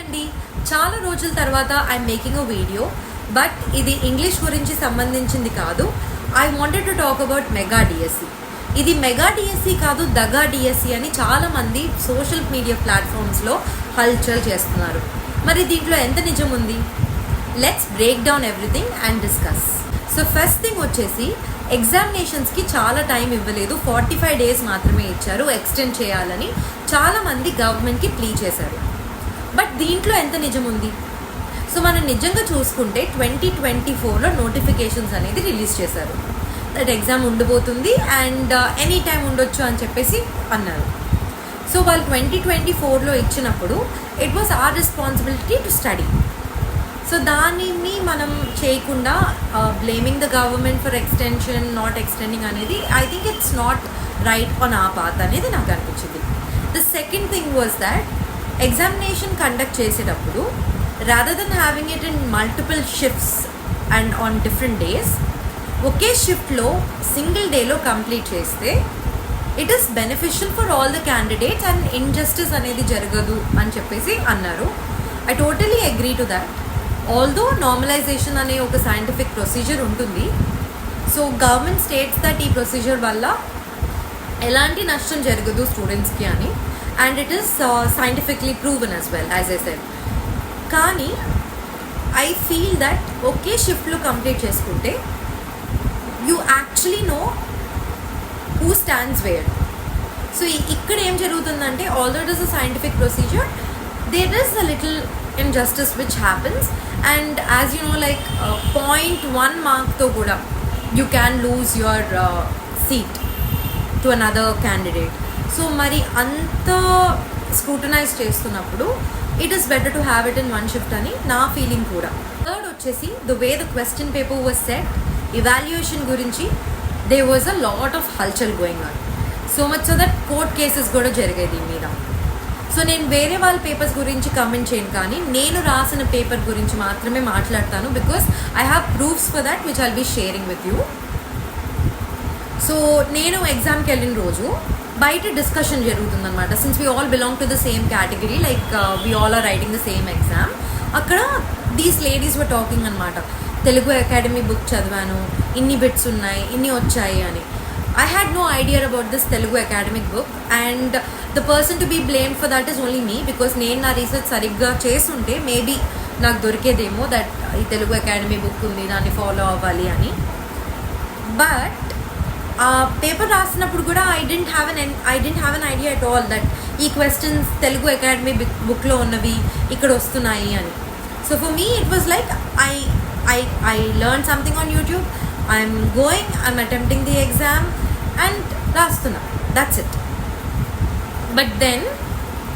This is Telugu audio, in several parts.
అండి చాలా రోజుల తర్వాత I'm making a video but ఇది ఇంగ్లీష్ గురించి సంబంధించింది కాదు. I wanted to talk about mega DSC ఇది మెగా డిఎస్సి కాదు దగా డిఎస్సి అని చాలామంది సోషల్ మీడియా ప్లాట్ఫామ్స్లో హల్చల్ చేస్తున్నారు. మరి దీంట్లో ఎంత నిజం ఉంది? Let's break down everything and discuss so first thing వచ్చేసి ఎగ్జామినేషన్స్కి చాలా టైం ఇవ్వలేదు. ఫార్టీ ఫైవ్ డేస్ మాత్రమే ఇచ్చారు ఎక్స్టెండ్ చేయాలని చాలామంది గవర్నమెంట్కి ప్లీ చేశారు. బట్ దీంట్లో ఎంత నిజం ఉంది? సో మనం నిజంగా చూసుకుంటే ట్వంటీ ట్వంటీ ఫోర్లో నోటిఫికేషన్స్ అనేది రిలీజ్ చేశారు. దట్ ఎగ్జామ్ ఉండబోతుంది అండ్ ఎనీ టైం ఉండొచ్చు అని చెప్పేసి అన్నారు. సో వాళ్ళు ట్వంటీ ట్వంటీ ఫోర్లో ఇచ్చినప్పుడు it was our responsibility to study so దానిని మనం చేయకుండా blaming the government for extension not extending అనేది I think it's not right on ఆ పాత్ అనేది నాకు అనిపించింది. The second thing was that examination conduct చేసేటప్పుడు rather than having it in multiple shifts and on different days ఒకే షిఫ్ట్లో సింగిల్ డేలో కంప్లీట్ చేస్తే it is beneficial for all the candidates and injustice అనేది జరగదు అని చెప్పేసి అన్నారు. I totally agree to that although normalization అనే ఒక సైంటిఫిక్ ప్రొసీజర్ ఉంటుంది సో గవర్నమెంట్ స్టేట్స్ దట్ ఈ ప్రొసీజర్ వల్ల ఎలాంటి నష్టం జరగదు స్టూడెంట్స్కి అని. And it is scientifically proven as well as I said కానీ ఐ ఫీల్ దట్ ఒకే షిఫ్ట్లో కంప్లీట్ చేసుకుంటే you actually know who stands where so ఇక్కడ ఏం జరుగుతుందంటే although it is a scientific procedure there is a little injustice which happens and as you know like point one మార్క్తో కూడా you can lose your seat to another candidate so మరి అంత స్క్రూటనైజ్ చేస్తున్నప్పుడు it is better to have it in one shift అని నా ఫీలింగ్ కూడా. థర్డ్ వచ్చేసి the way the question paper was set evaluation గురించి they was a lot of హల్చల్ going on so much so that court cases కూడా జరిగాయి దీని మీద. సో నేను వేరే వాళ్ళ పేపర్స్ గురించి కమెంట్ చేయను కానీ నేను రాసిన పేపర్ గురించి మాత్రమే మాట్లాడతాను because I have proofs for that which I'll be sharing with you so నేను ఎగ్జామ్కి వెళ్ళిన రోజు బయట డిస్కషన్ జరుగుతుందన్నమాట. Since we all belong to the same category like we all are writing the same exam అక్కడ దీస్ లేడీస్ వర్ టాకింగ్ అనమాట తెలుగు అకాడమీ బుక్ చదివాను. ఇన్ని బిట్స్ ఉన్నాయి. ఇన్ని వచ్చాయి అని. I had no idea about this Telugu academic book and the person to be blame for that is only me because నేను నా రీసెర్చ్ సరిగ్గా చేస్తుంటే మేబీ నాకు దొరికేదేమో దట్ ఈ తెలుగు అకాడమీ బుక్ ఉంది. దాన్ని ఫాలో అవ్వాలి అని. బట్ పేపర్ రాసినప్పుడు కూడా I didn't have an I didn't have an idea at all that ఈ క్వశ్చన్స్ తెలుగు అకాడమీ బుక్లో ఉన్నవి ఇక్కడ వస్తున్నాయి అని. So for me it was like I I I learn something on YouTube I'm going I'm attempting the exam and రాస్తున్నా. దట్స్ ఇట్ బట్ దెన్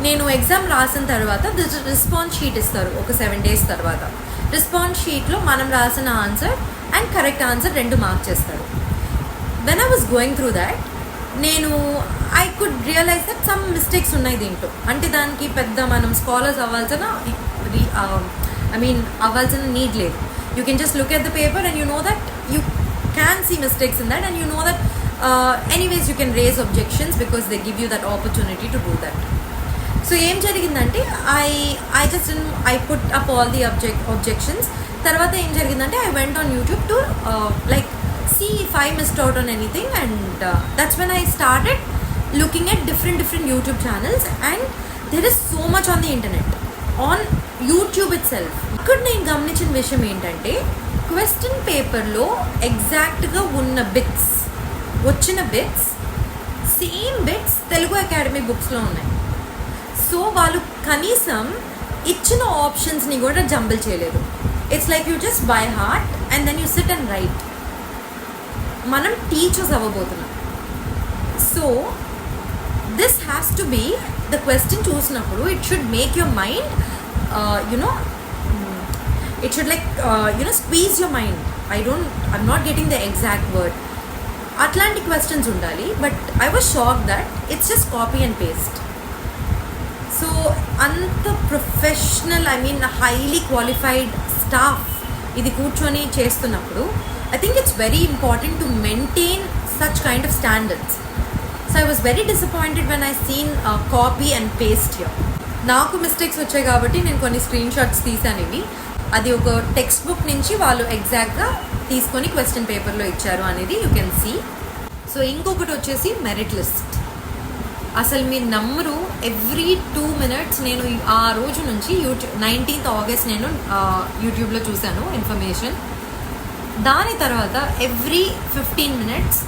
నేను ఎగ్జామ్ రాసిన తర్వాత రెస్పాన్స్ షీట్ ఇస్తారు ఒక సెవెన్ డేస్ తర్వాత. రెస్పాన్స్ షీట్లో మనం రాసిన ఆన్సర్ అండ్ కరెక్ట్ ఆన్సర్ రెండు మార్క్ చేస్తారు. When I was going through that నేను I could realize that some mistakes ఉన్నాయి దీంట్లో. అంటే దానికి పెద్ద మనం స్కాలర్స్ అవ్వాల్సిన ఐ మీన్ అవ్వాల్సిన నీడ్ లేదు. You can just look at the paper and you know that you can see mistakes in that and you know that anyways you can raise objections because they give you that opportunity to do that so ఏం జరిగిందంటే I I just I put up all the object objections తర్వాత ఏం జరిగిందంటే I went on YouTube to like see if missed out on anything and that's when I started looking at different different YouTube channels and there is so much on the internet on YouTube itself ఇక్కడ నేను గమనించిన విషయం ఏంటంటే క్వశ్చన్ పేపర్లో ఎగ్జాక్ట్గా ఉన్న బిట్స్ వచ్చిన bits same bits Telugu Academy బుక్స్లో ఉన్నాయి. సో వాళ్ళు కనీసం ఇచ్చిన ఆప్షన్స్ని కూడా జంబుల్ చేయలేదు. It's like you just by heart and then you sit and write మనం teachers అవ్వబోతున్నాం. So this has to be the question చూసినప్పుడు it should make your mind you know it should like you know squeeze your mind I don't I'm not getting the exact word అట్లాంటి క్వశ్చన్స్ ఉండాలి but I was shock that it's just copy and paste so అంత professional I mean highly qualified staff ఇది కూర్చొని చేస్తున్నప్పుడు I think it's very important to maintain such kind of standards so I was very disappointed when I seen copy and paste here నాకు మిస్టేక్స్ వచ్చాయి కాబట్టి నేను కొన్ని స్క్రీన్ షాట్స్ తీసాను ఇవి అది ఒక టెక్స్ట్ బుక్ నుంచి వాళ్ళు ఎగ్జాక్ట్గా తీసుకొని క్వశ్చన్ పేపర్లో ఇచ్చారు అనేది యూ కెన్ సీ సో ఇంకొకటి వచ్చేసి మెరిట్ లిస్ట్ అసలు మీరు నమ్మరు ఎవ్రీ టూ మినిట్స్ నేను ఆ రోజు నుంచి యూట్యూబ్ నైన్టీన్త్ ఆగస్ట్ నేను యూట్యూబ్లో చూశాను ఇన్ఫర్మేషన్ దాని తర్వాత every fifteen minutes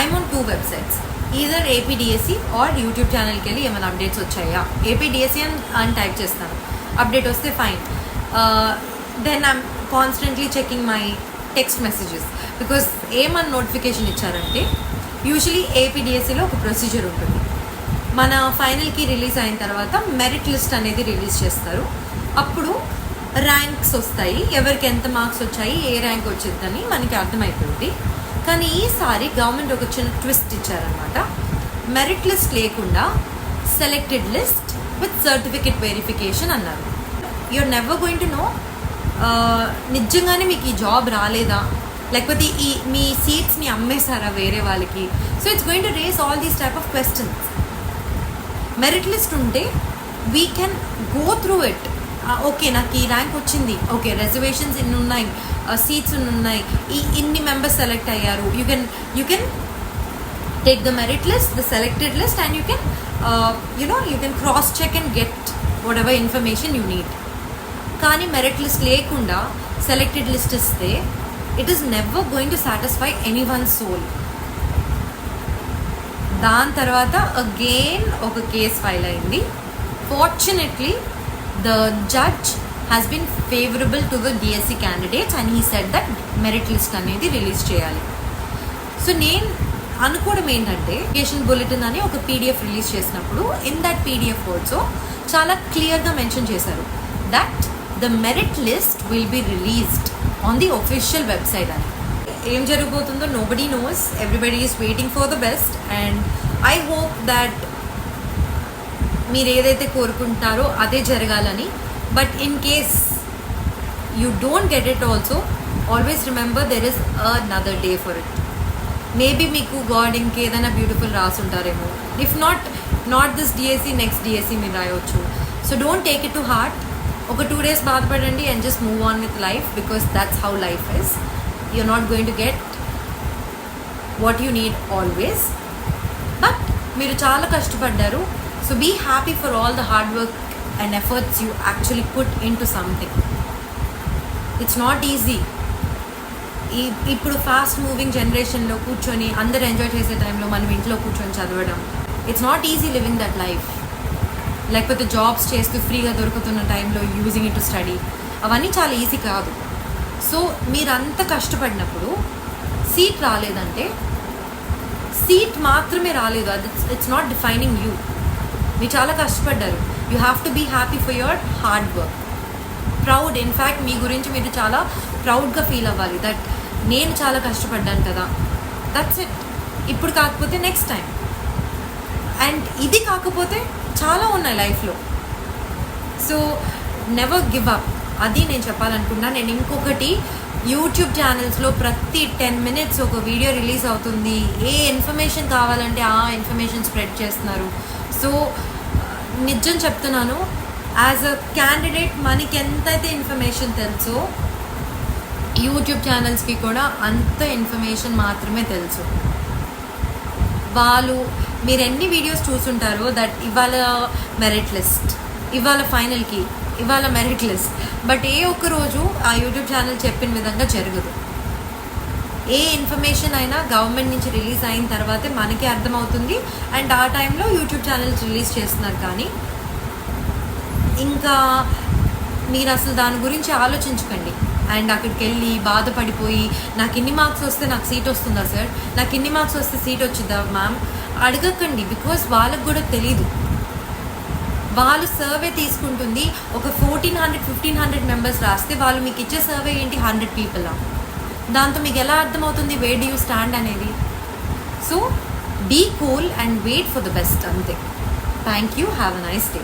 I'm on two websites either APDSC or YouTube ఛానల్కి వెళ్ళి ఏమైనా అప్డేట్స్ వచ్చాయా? ఏపీడిఎస్సి అని అని టైప్ చేస్తాను. అప్డేట్ వస్తే fine then I'm constantly checking my text messages because ఏమని నోటిఫికేషన్ ఇచ్చారంటే యూజువలీ ఏపీడిఎస్సిలో ఒక ప్రొసీజర్ ఉంటుంది. మన ఫైనల్కి రిలీజ్ అయిన తర్వాత మెరిట్ లిస్ట్ అనేది రిలీజ్ చేస్తారు. అప్పుడు ర్యాంక్స్ వస్తాయి. ఎవరికి ఎంత మార్క్స్ వచ్చాయి ఏ ర్యాంక్ వచ్చిందని మనకి అర్థమైపోయింది కానీ ఈసారి గవర్నమెంట్ ఒక చిన్న ట్విస్ట్ ఇచ్చారనమాట మెరిట్ లిస్ట్ లేకుండా selected list with certificate verification అన్నారు. You're never going to know నిజంగానే మీకు ఈ జాబ్ రాలేదా? లేకపోతే ఈ మీ సీట్స్ని అమ్మేశారా వేరే వాళ్ళకి? So it's going to raise all these type of questions merit list ఉంటే we can go through it okay నాకు ఈ ర్యాంక్ వచ్చింది. ఓకే రిజర్వేషన్స్ ఇన్ని ఉన్నాయి. సీట్స్ ఇన్ని ఉన్నాయి. ఈ ఇన్ని మెంబర్స్ సెలెక్ట్ అయ్యారు. You can you can take the merit list the selected list and you can you know you can cross check and get whatever information you need కానీ మెరిట్ లిస్ట్ లేకుండా సెలెక్టెడ్ లిస్ట్ ఇస్తే it is never going to satisfy any one soul దాని తర్వాత అగైన్ ఒక కేస్ ఫైల్ అయింది. Fortunately the judge has been favourable to the DSC candidates and he set that merit list అనేది రిలీజ్ చేయాలి. సో నేను అనుకోవడం ఏంటంటే ఎడ్యుకేషన్ బులెటిన్ అని ఒక పీడిఎఫ్ రిలీజ్ చేసినప్పుడు ఇన్ దట్ పీడిఎఫ్ ఆల్సో చాలా క్లియర్గా మెన్షన్ చేశారు that the merit list will be released on the official website అని. ఏం జరగబోతుందో nobody knows everybody is waiting for the best and I hope that మీరు ఏదైతే కోరుకుంటున్నారో అదే జరగాలని. But in case you don't get it also always remember there is another day for it maybe మీకు గాడ్ ఇంకేదైనా beautiful రాసుంటారేమో if not not this DSC next DSC మీరు రాయొచ్చు. So don't take it to heart ఒక two days బాధపడండి and just move on with life because that's how life is you're not going to get what you need always but మీరు చాలా కష్టపడ్డారు. So be happy for all the hard work and efforts you actually put into something it's not easy ఈ ఇప్పుడు ఫాస్ట్ మూవింగ్ జనరేషన్లో కూర్చొని అందరు ఎంజాయ్ చేసే టైంలో మనం ఇంట్లో కూర్చొని చదవడం it's not easy living that life లేకపోతే జాబ్స్ చేస్తూ ఫ్రీగా దొరుకుతున్న టైంలో యూజింగ్ ఇట్ టు స్టడీ అవన్నీ చాలా ఈజీ కాదు. సో మీరంత కష్టపడినప్పుడు సీట్ రాలేదంటే సీట్ మాత్రమే రాలేదు. అది ఇట్స్ నాట్ డిఫైనింగ్ యూ మీరు చాలా కష్టపడ్డారు. You have to be happy for your hard work proud in fact మీ గురించి మీరు చాలా ప్రౌడ్గా ఫీల్ అవ్వాలి. దట్ నేను చాలా కష్టపడ్డాను కదా. దట్స్ ఇట్ ఇప్పుడు కాకపోతే నెక్స్ట్ టైం అండ్ ఇది కాకపోతే చాలా ఉన్నాయి లైఫ్లో సో నెవర్ గివ్ అప్ అది నేను చెప్పాలనుకున్నా. నేను ఇంకొకటి యూట్యూబ్ ఛానల్స్లో ప్రతి టెన్ మినిట్స్ ఒక వీడియో రిలీజ్ అవుతుంది. ఏ ఇన్ఫర్మేషన్ కావాలంటే ఆ ఇన్ఫర్మేషన్ స్ప్రెడ్ చేస్తున్నారు. సో నిజం చెప్తున్నాను. యాజ్ అ క్యాండిడేట్ మనకి ఎంతైతే ఇన్ఫర్మేషన్ తెలుసో యూట్యూబ్ ఛానల్స్కి కూడా అంత ఇన్ఫర్మేషన్ మాత్రమే తెలుసు. వాళ్ళు మీరు ఎన్ని వీడియోస్ చూసుంటారో దట్ ఇవాళ మెరిట్ లిస్ట్ ఇవాళ ఫైనల్కి ఇవాళ మెరిట్ లిస్ట్ బట్ ఏ ఒక్క రోజు ఆ యూట్యూబ్ ఛానల్ చెప్పిన విధంగా జరగదు. ఏ ఇన్ఫర్మేషన్ అయినా గవర్నమెంట్ నుంచి రిలీజ్ అయిన తర్వాతే మనకి అర్థమవుతుంది. అండ్ ఆ టైంలో యూట్యూబ్ ఛానల్స్ రిలీజ్ చేస్తున్నారు కానీ. ఇంకా మీరు అసలు దాని గురించి ఆలోచించకండి. అండ్ అక్కడికి వెళ్ళి బాధపడిపోయి నాకు ఇన్ని మార్క్స్ వస్తే నాకు సీట్ వస్తుందా సార్? నాకు ఇన్ని మార్క్స్ వస్తే సీట్ వచ్చిందా మ్యామ్? అడగకండి బికాస్ వాళ్ళకు కూడా తెలీదు. వాళ్ళు సర్వే తీసుకుంటుంది. ఒక fourteen hundred fifteen hundred members రాస్తే వాళ్ళు మీకు ఇచ్చే సర్వే ఏంటి? Hundred people. దాంతో మీకు ఎలా అర్థమవుతుంది వే డూ యూ స్టాండ్ అనేది? So be cool and wait for the best అంతే. Thank you have a nice day